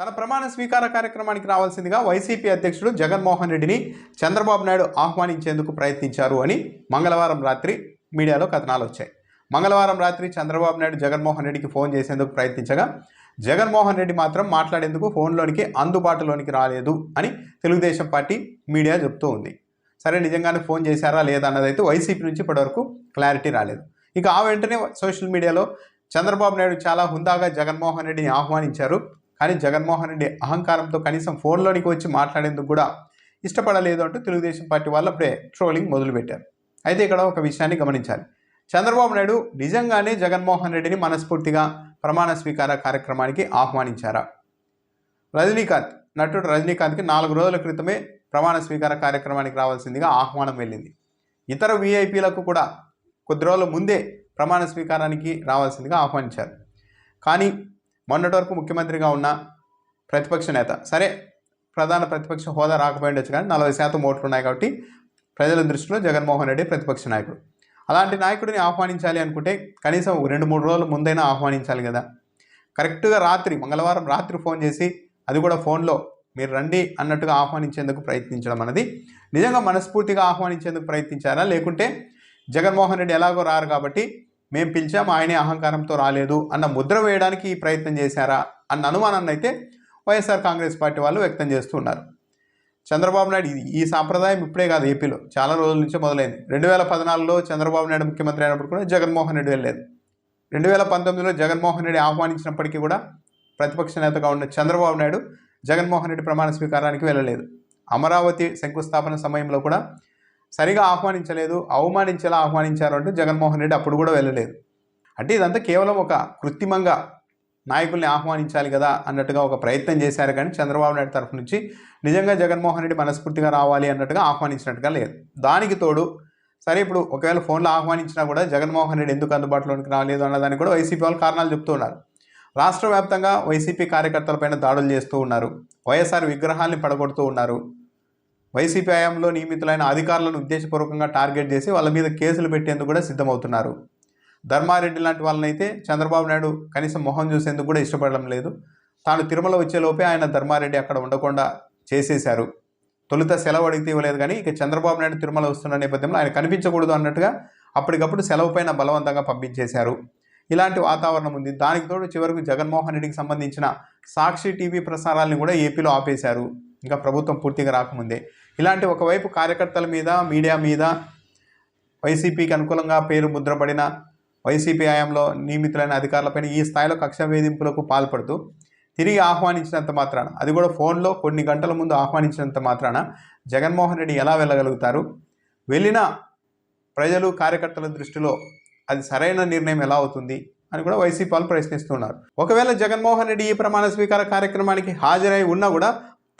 తన ప్రమాణ స్వీకార కార్యక్రమానికి రావాల్సిందిగా వైసీపీ అధ్యక్షుడు జగన్మోహన్ రెడ్డిని చంద్రబాబు నాయుడు ఆహ్వానించేందుకు ప్రయత్నించారు అని మంగళవారం రాత్రి మీడియాలో కథనాలు వచ్చాయి. మంగళవారం రాత్రి చంద్రబాబు నాయుడు జగన్మోహన్ రెడ్డికి ఫోన్ చేసేందుకు ప్రయత్నించగా జగన్మోహన్ రెడ్డి మాత్రం మాట్లాడేందుకు ఫోన్లోనికి అందుబాటులోనికి రాలేదు అని తెలుగుదేశం పార్టీ మీడియా చెప్తూ ఉంది. సరే నిజంగానే ఫోన్ చేశారా లేదా అన్నదైతే వైసీపీ నుంచి ఇప్పటివరకు క్లారిటీ రాలేదు. ఇక ఆ వెంటనే సోషల్ మీడియాలో చంద్రబాబు నాయుడు చాలా హుందాగా జగన్మోహన్ రెడ్డిని ఆహ్వానించారు. కానీ జగన్మోహన్ రెడ్డి అహంకారంతో కనీసం ఫోన్లోనికి వచ్చి మాట్లాడేందుకు కూడా ఇష్టపడలేదు అంటూ తెలుగుదేశం పార్టీ వాళ్ళు అప్పుడే ట్రోలింగ్ మొదలుపెట్టారు. అయితే ఇక్కడ ఒక విషయాన్ని గమనించాలి. చంద్రబాబు నాయుడు నిజంగానే జగన్మోహన్ రెడ్డిని మనస్ఫూర్తిగా ప్రమాణ స్వీకార కార్యక్రమానికి ఆహ్వానించారా? రజనీకాంత్ నటుడు రజనీకాంత్కి నాలుగు రోజుల క్రితమే ప్రమాణ స్వీకార కార్యక్రమానికి రావాల్సిందిగా ఆహ్వానం వెళ్ళింది. ఇతర వీఐపీలకు కూడా కొద్ది రోజుల ముందే ప్రమాణ స్వీకారానికి రావాల్సిందిగా ఆహ్వానించారు. కానీ మొన్నటి వరకు ముఖ్యమంత్రిగా ఉన్న ప్రతిపక్ష నేత. సరే ప్రధాన ప్రతిపక్ష హోదా రాకపోయిండొచ్చు కానీ నలభై శాతం ఓట్లు ఉన్నాయి కాబట్టి ప్రజల దృష్టిలో జగన్మోహన్ రెడ్డి ప్రతిపక్ష నాయకుడు. అలాంటి నాయకుడిని ఆహ్వానించాలి అనుకుంటే కనీసం రెండు మూడు రోజుల ముందైనా ఆహ్వానించాలి కదా. కరెక్ట్గా రాత్రి మంగళవారం రాత్రి ఫోన్ చేసి అది కూడా ఫోన్లో మీరు రండి అన్నట్టుగా ఆహ్వానించేందుకు ప్రయత్నించడం అన్నది నిజంగా మనస్ఫూర్తిగా ఆహ్వానించేందుకు ప్రయత్నించారా? లేకుంటే జగన్మోహన్ రెడ్డి ఎలాగో రారు కాబట్టి మేము పిలిచాము ఆయనే అహంకారంతో రాలేదు అన్న ముద్ర వేయడానికి ఈ ప్రయత్నం చేశారా అన్న అనుమానాన్ని అయితే వైఎస్ఆర్ కాంగ్రెస్ పార్టీ వాళ్ళు వ్యక్తం చేస్తున్నారు చంద్రబాబు నాయుడు ఇది- ఈ సాంప్రదాయం ఇప్పుడే కాదు ఏపీలో. చాలా రోజుల నుంచే మొదలైంది. రెండు వేల పద్నాలుగులో చంద్రబాబు నాయుడు ముఖ్యమంత్రి అయినప్పుడు కూడా జగన్మోహన్ రెడ్డి వెళ్ళలేదు. రెండు వేల పంతొమ్మిదిలో జగన్మోహన్ రెడ్డి ఆహ్వానించినప్పటికీ కూడా ప్రతిపక్ష నేతగా ఉన్న చంద్రబాబు నాయుడు జగన్మోహన్ రెడ్డి ప్రమాణ స్వీకారానికి వెళ్ళలేదు. అమరావతి శంకుస్థాపన సమయంలో కూడా సరిగా ఆహ్వానించలేదు అవమానించేలా ఆహ్వానించారు అంటే జగన్మోహన్ రెడ్డి అప్పుడు కూడా వెళ్ళలేదు. అంటే ఇదంతా కేవలం ఒక కృత్రిమంగా నాయకుల్ని ఆహ్వానించాలి కదా అన్నట్టుగా ఒక ప్రయత్నం చేశారు కానీ చంద్రబాబు నాయుడు తరఫు నుంచి నిజంగా జగన్మోహన్ రెడ్డి మనస్ఫూర్తిగా రావాలి అన్నట్టుగా ఆహ్వానించినట్టుగా లేదు. దానికి తోడు సరే ఇప్పుడు ఒకవేళ ఫోన్లో ఆహ్వానించినా కూడా జగన్మోహన్ రెడ్డి ఎందుకు అందుబాటులోనికి రాలేదు అన్నదానికి కూడా వైసీపీ వాళ్ళు కారణాలు చెప్తూ ఉన్నారు. రాష్ట్ర వ్యాప్తంగా వైసీపీ కార్యకర్తలపైన దాడులు చేస్తూ ఉన్నారు. వైఎస్ఆర్ విగ్రహాల్ని పడగొడుతూ ఉన్నారు. వైసీపీ హయాంలో నియమితులైన అధికారులను ఉద్దేశపూర్వకంగా టార్గెట్ చేసి వాళ్ళ మీద కేసులు పెట్టేందుకు కూడా సిద్ధమవుతున్నారు. ధర్మారెడ్డి లాంటి వాళ్ళనైతే చంద్రబాబు నాయుడు కనీసం మొహం చూసేందుకు కూడా ఇష్టపడడం లేదు. తాను తిరుమల వచ్చేలోపే ఆయన ధర్మారెడ్డి అక్కడ ఉండకుండా చేసేశారు. తొలుత సెలవు అడిగితే ఇవ్వలేదు కానీ ఇక చంద్రబాబు నాయుడు తిరుమల వస్తున్న నేపథ్యంలో ఆయన కనిపించకూడదు అన్నట్టుగా అప్పటికప్పుడు సెలవు పైన బలవంతంగా పంపించేశారు. ఇలాంటి వాతావరణం ఉంది. దానికి తోడు చివరకు జగన్మోహన్ రెడ్డికి సంబంధించిన సాక్షి టీవీ ప్రసారాలను కూడా ఏపీలో ఆపేశారు. ఇంకా ప్రభుత్వం పూర్తిగా రాకముందే. ఇలాంటి ఒకవైపు కార్యకర్తల మీద మీడియా మీద వైసీపీకి అనుకూలంగా పేరు ముద్రపడిన వైసీపీ హయాంలో నియమితులైన అధికారులపైన ఈ స్థాయిలో కక్ష వేధింపులకు పాల్పడుతూ తిరిగి ఆహ్వానించినంత మాత్రాన అది కూడా ఫోన్లో కొన్ని గంటల ముందు ఆహ్వానించినంత మాత్రాన జగన్మోహన్ రెడ్డి ఎలా వెళ్ళగలుగుతారు? వెళ్ళిన ప్రజలు కార్యకర్తల దృష్టిలో అది సరైన నిర్ణయం ఎలా అవుతుంది? అని కూడా వైసీపీ వాళ్ళు ప్రశ్నిస్తున్నారు ఒకవేళ జగన్మోహన్ రెడ్డి ఈ ప్రమాణ స్వీకార కార్యక్రమానికి హాజరై ఉన్నా కూడా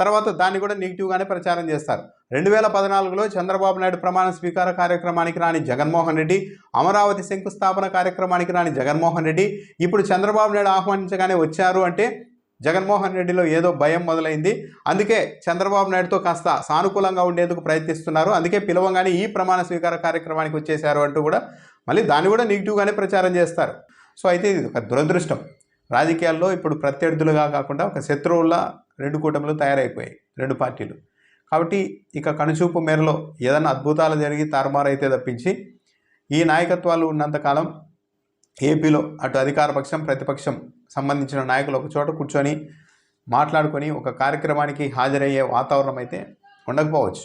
తర్వాత దాన్ని కూడా నెగిటివ్గానే ప్రచారం చేస్తారు. రెండు వేల పద్నాలుగులో చంద్రబాబు నాయుడు ప్రమాణ స్వీకార కార్యక్రమానికి రాని జగన్మోహన్ రెడ్డి అమరావతి శంకుస్థాపన కార్యక్రమానికి రాని జగన్మోహన్ రెడ్డి ఇప్పుడు చంద్రబాబు నాయుడు ఆహ్వానించగానే వచ్చారు అంటే జగన్మోహన్ రెడ్డిలో ఏదో భయం మొదలైంది. అందుకే చంద్రబాబు నాయుడుతో కాస్త సానుకూలంగా ఉండేందుకు ప్రయత్నిస్తున్నారు. అందుకే పిలవంగానే ఈ ప్రమాణ స్వీకార కార్యక్రమానికి వచ్చేశారు అంటూ కూడా మళ్ళీ దాన్ని కూడా నెగిటివ్గానే ప్రచారం చేస్తారు. సో అయితే ఇది ఒక దురదృష్టం. రాజకీయాల్లో ఇప్పుడు ప్రత్యర్థులుగా కాకుండా ఒక శత్రువుల రెండు కూటమిలు తయారైపోయాయి రెండు పార్టీలు. కాబట్టి ఇక కనుచూపు మేరలో ఏదైనా అద్భుతాలు జరిగి తారుమారైతే తప్పించి ఈ నాయకత్వాలు ఉన్నంతకాలం ఏపీలో అటు అధికార పక్షం ప్రతిపక్షం సంబంధించిన నాయకులు ఒక చోట కూర్చొని మాట్లాడుకొని ఒక కార్యక్రమానికి హాజరయ్యే వాతావరణం అయితే ఉండకపోవచ్చు.